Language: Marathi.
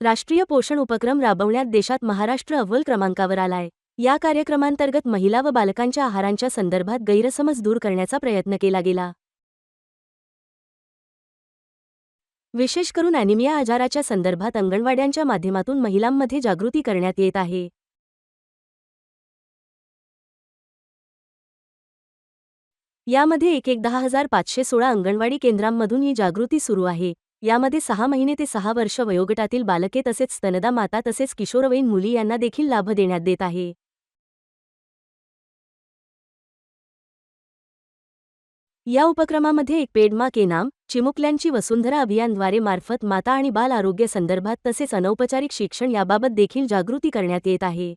राष्ट्रीय पोषण उपक्रम राबवण्यात देशात महाराष्ट्र अव्वल क्रमांकावर आलाय. या कार्यक्रमांतर्गत महिला व बालकांच्या आहारांच्या संदर्भात गैरसमज दूर करण्याचा प्रयत्न केला गेला. विशेष करून अॅनिमिया आजाराच्या संदर्भात अंगणवाड्यांच्या माध्यमातून महिलांमध्ये जागृती करण्यात येत आहे. यामध्ये एक एक दहा हजार पाचशे सोळा अंगणवाडी केंद्रांमधून ही जागृती सुरू आहे. यामध्ये सहा महिने ते सहा वर्ष वयोगटातील बालके तसेच स्तनदा माता तसेच किशोरवयीन मुली यांना देखील लाभ देण्यात देत आहे. या उपक्रमामध्ये एक पेडमा के नाम चिमुकल्यांची वसुंधरा अभियानद्वारे मार्फत माता आणि बाल आरोग्य संदर्भात तसेच अनौपचारिक शिक्षण याबाबत देखील जागृती करण्यात येत आहे.